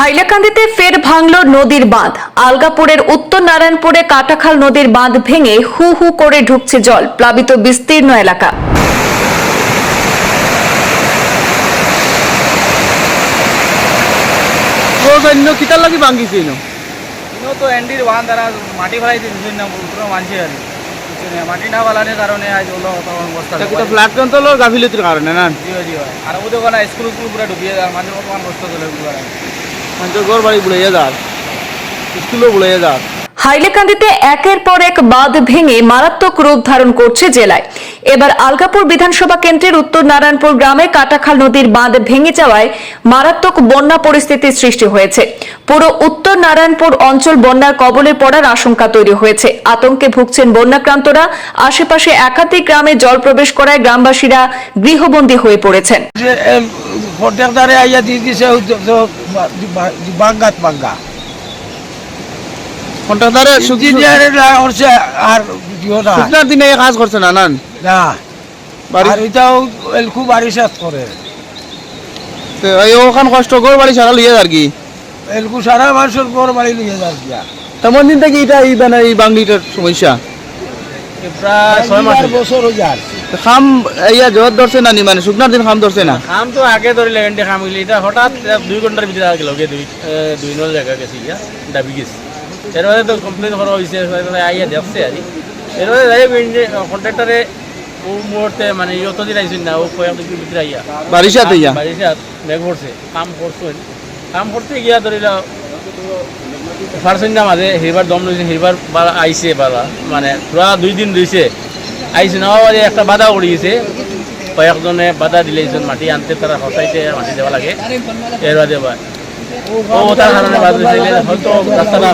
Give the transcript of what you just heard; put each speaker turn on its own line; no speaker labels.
হাইলাকান্দিতে ফের ভাঙল নদীর বাঁধ। আলগাপুরের উত্তর নারায়ণপুরে কাটাখাল নদীর বাঁধ ভেঙে হু হু করে ঢুকছে জল প্লাবিত বিস্তীর্ণ এলাকা।
কিতার লাগি
তো এন্ডির তারা মাটি ফেলাই দিয়েছেন না পুরো মানছে আর মাটি না ফেলানোর কারণে আজ অবস্থা
ফ্ল্যাট কন্ট্রোলের গাফিলতির কারণে না?
জিও জিও আর ওদের স্কুল স্কুল পুরো ডুবিয়ে যায় মানুষ কষ্ট চলে
বাড়ি যার স্কুলও যার
হাইলাকান্দিতে একের পর এক বাঁধ ভেঙে মারাত্মক রূপ ধারণ করছে জেলায়। এবার আলগাপুর বিধানসভা কেন্দ্রের উত্তর নারায়ণপুর গ্রামে কাটাখাল নদীর বাঁধ ভেঙে যাওয়ায় মারাত্মক বন্যা পরিস্থিতির সৃষ্টি হয়েছে। পুরো উত্তর নারায়ণপুর অঞ্চল বন্যার কবলে পড়ার আশঙ্কা তৈরি হয়েছে। আতঙ্কে ভুগছেন বন্যাক্রান্তরা। আশেপাশে একাধিক গ্রামে জল প্রবেশ করায় গ্রামবাসীরা গৃহবন্দী হয়ে পড়েছেন।
প্রত্যেকদারে আইয়া দিয়ে দিছে বাঙ্গাত বাঙ্গা।
কন্ট্রাক্টারে
ইঞ্জিনিয়ারে করছে আর দিও না।
শুকনার দিনে কাজ করছে না নান?
না।
বাড়ি
আর এটাও খুব আরিসাত করে।
তো এই ওখান কষ্ট ঘর বাড়ি সারা লইয়া যার কি?
এলকু সারা মানুষের ঘর বাড়ি লিয়ে যার গিয়া।
তেমন দিন থেকে এটা এই বাংলিটার সমস্যা?
প্রায় ছয় মাস
বছর হয়ে
তো খাম ইয়া জোর ধরছে না নি মানে? শুকনার দিন খাম ধরছে না?
কাম তো আগে ধরিলে এন্ডি কাম গেলি এটা হঠাৎ দুই ঘণ্টার ভিতরে আগে লগে দুই। দুই নল জায়গা গেছি ইয়া ডাবি গেছি। এর মধ্যে তো কমপ্লেন করা হয়েছে আইয়া দেখছে আর এর মধ্যে যাই কন্ট্রাক্টরে ও মুহূর্তে মানে যত দিন আইসেন না ও কয়েকদিন ভিতরে আইয়া
সাথে ইয়া?
বাড়িতে ব্যাগ পড়ছে কাম করছেন কাম করতে গিয়া ধরিল ফার্সেন না মাঝে হেবার দম লইছে হেবার বালা আইছে বালা মানে পুরা দুই দিন রইছে আইছে নবাবাদে একটা বাধা উড়িয়েছে কয়েকজনে বাধা দিলেছেন মাটি আনতে তারা হসাইতে মাটি দেওয়া লাগে এর বাদে বা ও দিলে হয়তো রাস্তাটা